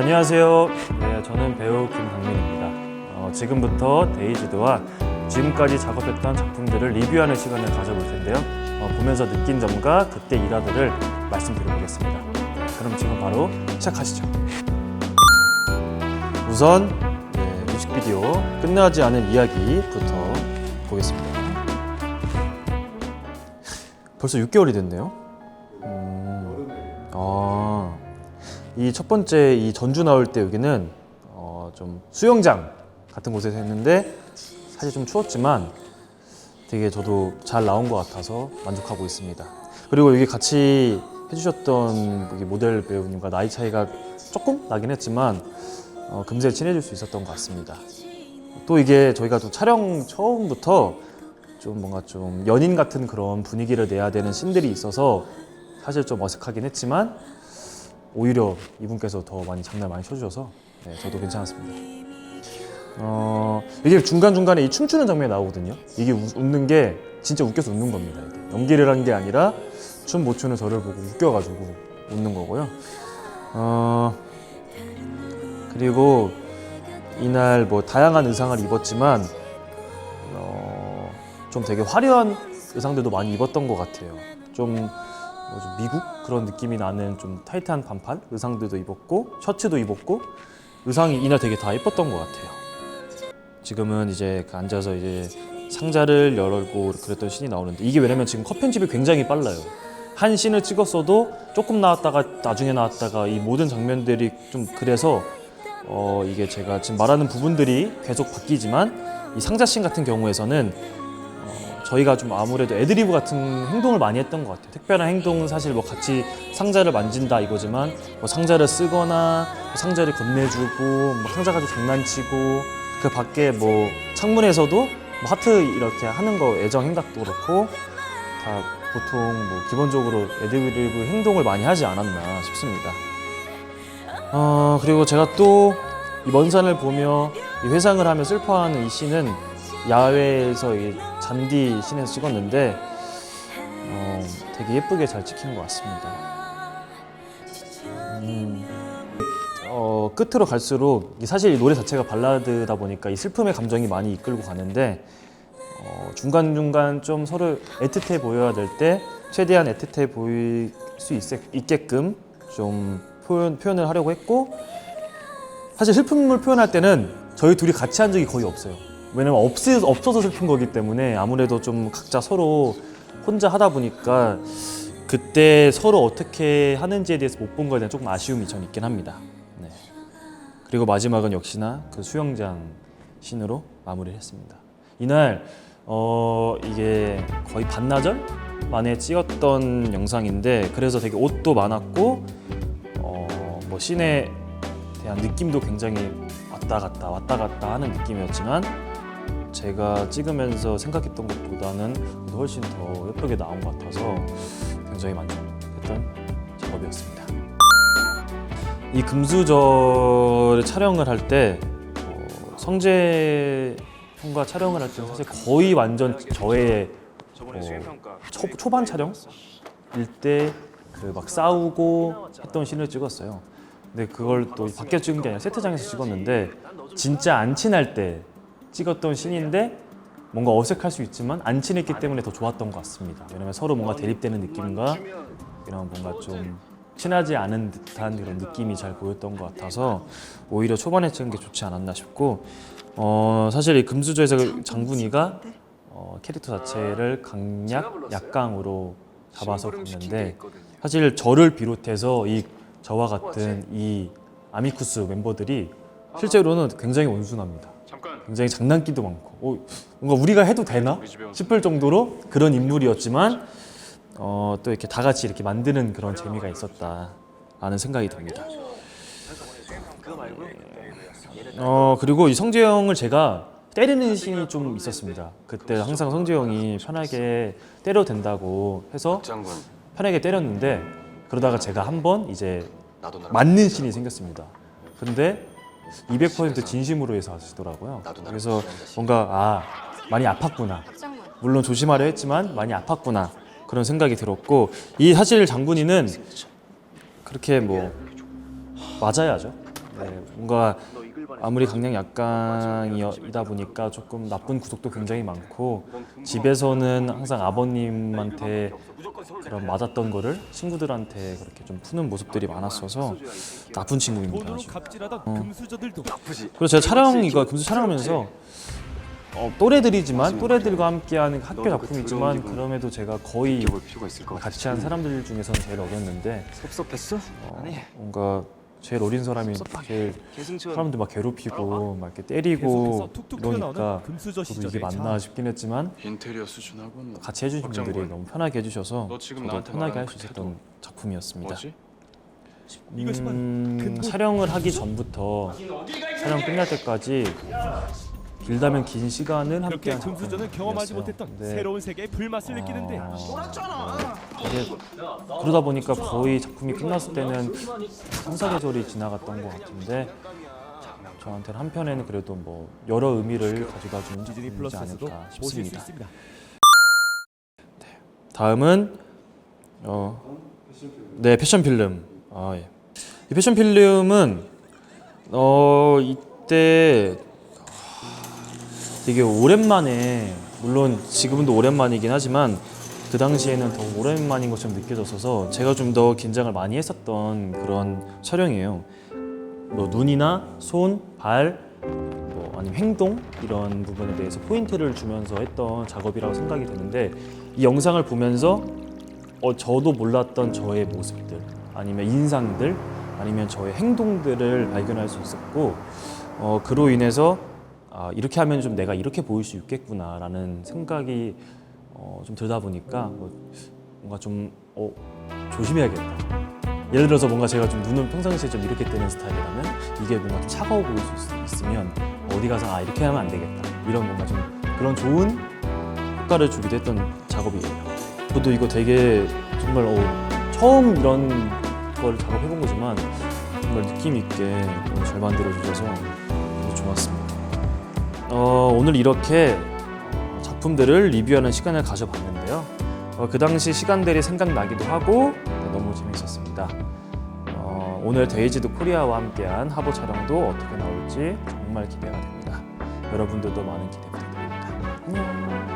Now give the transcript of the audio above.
안녕하세요. 네, 저는 배우 김강민입니다. 어, 지금부터 데이지드와 지금까지 작업했던 작품들을 리뷰하는 시간을 가져볼 텐데요. 어, 보면서 느낀 점과 그때 일화들을 말씀드려보겠습니다. 네, 그럼 지금 바로 시작하시죠. 우선 네, 뮤직비디오 끝나지 않은 이야기부터 보겠습니다. 벌써 6개월이 됐네요. 음, 아, 이 첫 번째 이 전주 나올 때 여기는 어, 좀 수영장 같은 곳에서 했는데 사실 좀 추웠지만 되게 저도 잘 나온 것 같아서 만족하고 있습니다. 그리고 여기 같이 해주셨던 모델 배우님과 나이 차이가 조금 나긴 했지만 어, 금세 친해질 수 있었던 것 같습니다. 또 이게 저희가 또 촬영 처음부터 좀 뭔가 좀 연인 같은 그런 분위기를 내야 되는 씬들이 있어서 사실 좀 어색하긴 했지만 오히려 이분께서 더 많이 장난 많이 쳐주셔서 네, 저도 괜찮았습니다. 어, 이게 중간중간에 이 춤추는 장면이 나오거든요. 이게 우- 웃는 게 진짜 웃겨서 웃는 겁니다. 이게. 연기를 한 게 아니라 춤 못 추는 저를 보고 웃겨가지고 웃는 거고요. 어, 그리고 이날 뭐 다양한 의상을 입었지만 어, 좀 되게 화려한 의상들도 많이 입었던 것 같아요. 좀, 뭐좀 미국 그런 느낌이 나는 좀 타이트한 반팔 의상들도 입었고 셔츠도 입었고 의상이 이날 되게 다 예뻤던 것 같아요. 지금은 이제 그 앉아서 이제 상자를 열고 그랬던 씬이 나오는데 이게 왜냐면 지금 컷 편집이 굉장히 빨라요. 한 씬을 찍었어도 조금 나왔다가 나중에 나왔다가 이 모든 장면들이 좀 그래서 어 이게 제가 지금 말하는 부분들이 계속 바뀌지만 이 상자 씬 같은 경우에서는 어 저희가 좀 아무래도 애드리브 같은 행동을 많이 했던 것 같아요. 특별한 행동은 사실 뭐 같이 상자를 만진다 이거지만 뭐 상자를 쓰거나 상자를 건네주고 뭐 상자 가지고 장난치고 그 밖에 뭐 창문에서도 뭐 하트 이렇게 하는 거 애정 행각도 그렇고 다 보통 뭐 기본적으로 애드리브 행동을 많이 하지 않았나 싶습니다. 어 그리고 제가 또 이 먼 산을 보며 이 회상을 하며 슬퍼하는 이 씬은 야외에서 이 잔디 씬에서 찍었는데 어, 되게 예쁘게 잘 찍힌 것 같습니다. 음, 어, 끝으로 갈수록 이 사실 이 노래 자체가 발라드다 보니까 이 슬픔의 감정이 많이 이끌고 가는데 어, 중간 중간 좀 서로 애틋해 보여야 될 때 최대한 애틋해 보일 수 있, 있게끔 좀 표현 표현을 하려고 했고 사실 슬픔을 표현할 때는 저희 둘이 같이 한 적이 거의 없어요. 왜냐면 없, 없어서 슬픈 거기 때문에 아무래도 좀 각자 서로 혼자 하다 보니까 그때 서로 어떻게 하는지에 대해서 못 본 거에 대한 조금 아쉬움이 전 있긴 합니다. 네. 그리고 마지막은 역시나 그 수영장 씬으로 마무리를 했습니다. 이날 어 이게 거의 반나절 만에 찍었던 영상인데 그래서 되게 옷도 많았고 어뭐 씬에 대한 느낌도 굉장히 왔다 갔다 왔다 갔다 하는 느낌이었지만 제가 찍으면서 생각했던 것보다는 훨씬 더 예쁘게 나온 것 같아서 굉장히 만족했던 작업이었습니다. 이 금수저를 촬영을 할때 어, 성재 형과 촬영을 할때 사실 거의 완전 저의 어, 초, 초반 촬영일 때 그 막 싸우고 했던 씬을 찍었어요. 근데 그걸 또 밖에 찍은 게 아니라 세트장에서 찍었는데 진짜 안 친할 때 찍었던 씬인데 뭔가 어색할 수 있지만 안 친했기 때문에 더 좋았던 것 같습니다. 왜냐면 서로 뭔가 대립되는 느낌과 이런 뭔가 좀 친하지 않은 듯한 이런 느낌이 잘 보였던 것 같아서 오히려 초반에 찍은 게 좋지 않았나 싶고 어 사실 이 금수저에서 그 장군이가 어, 캐릭터 자체를 강약 약강으로 잡아서 갔는데 사실 저를 비롯해서 이 저와 같은 이 아미쿠스 멤버들이 실제로는 굉장히 온순합니다. 굉장히 장난기도 많고 어, 뭔가 우리가 해도 되나 싶을 정도로 그런 인물이었지만 어, 또 이렇게 다 같이 이렇게 만드는 그런 재미가 있었다라는 생각이 듭니다. 어 그리고 이 성재형을 제가 때리는 신이 좀 있었습니다. 그때 항상 성재형이 편하게 때려도 된다고 해서 편하게 때렸는데 그러다가 제가 한 번 이제 맞는 신이 생겼습니다. 근데 200% 진심으로 해서 하시더라고요. 그래서 뭔가 아 많이 아팠구나. 물론 조심하려 했지만 많이 아팠구나 그런 생각이 들었고 이 사실 장군이는 그렇게 뭐 맞아야죠. 네, 뭔가 아무리 강약 약강이다 보니까 조금 나쁜 구석도 굉장히 많고 집에서는 항상 아버님한테 그런 맞았던 거를 친구들한테 그렇게 좀 푸는 모습들이 많았어서 나쁜 친구입니다. 어. 그리고 제가 촬영 이거 금수 촬영하면서 어, 또래들이지만 또래들과 함께하는 학교 작품이지만 그럼에도 제가 거의. 같이 한 사람들 중에서는 제일 어렸는데 섭섭했어? 어, 아니. 뭔가 제일 어린 사람이 제일 사람들 막 괴롭히고 막 이렇게 때리고 이러니까 저도 이게 맞나 싶긴 했지만 인테리어 수준하고는 같이 해주신. 분들이 너무 편하게 해주셔서 저도 편하게 할수그 있었던 태도. 작품이었습니다. 음. 촬영을 하기 전부터 촬영 끝날 때까지 길다면 긴 시간을 이렇게 함께한 금수저는 경험하지 작품이었어요. 못했던 네. 새로운 세계의 불맛을 느끼는데 어, 이게 그러다 보니까 거의 작품이 끝났을 때는 한사 계절이 지나갔던 것 같은데 저한테는 한편에는 그래도 뭐 여러 의미를 가져다 주는 디즈니 작품이지 플러스에서도 않을까 보실 수 싶습니다. 있습니다. 다음은 어, 네 패션 필름. 아 예. 이 패션 필름은 어 이때 되게 오랜만에 물론 지금도 오랜만이긴 하지만 그 당시에는 더 오랜만인 것처럼 느껴졌어서 제가 좀 더 긴장을 많이 했었던 그런 촬영이에요. 뭐 눈이나 손, 발, 뭐 아니면 행동 이런 부분에 대해서 포인트를 주면서 했던 작업이라고 생각이 되는데 이 영상을 보면서 어, 저도 몰랐던 저의 모습들 아니면 인상들 아니면 저의 행동들을 발견할 수 있었고 어, 그로 인해서 아, 이렇게 하면 좀 내가 이렇게 보일 수 있겠구나라는 생각이 어, 좀 들다 보니까 뭐, 뭔가 좀 어, 조심해야겠다. 예를 들어서 뭔가 제가 좀 눈을 평상시에 좀 이렇게 뜨는 스타일이라면 이게 뭔가 좀 차가워 보일 수 있- 있으면 어디 가서 아 이렇게 하면 안 되겠다 이런 뭔가 좀 그런 좋은 효과를 주기도 했던 작업이에요. 저도 이거 되게 정말 어, 처음 이런 걸 작업해본 거지만 정말 느낌 있게 잘 만들어 주셔서 좋았습니다. 어, 오늘 이렇게 작품들을 리뷰하는 시간을 가져봤는데요. 어, 그 당시 시간들이 생각나기도 하고 네, 너무 재밌었습니다. 어, 오늘 데이지드 코리아와 함께한 하보 촬영도 어떻게 나올지 정말 기대가 됩니다. 여러분들도 많은 기대 부탁드립니다. 안녕.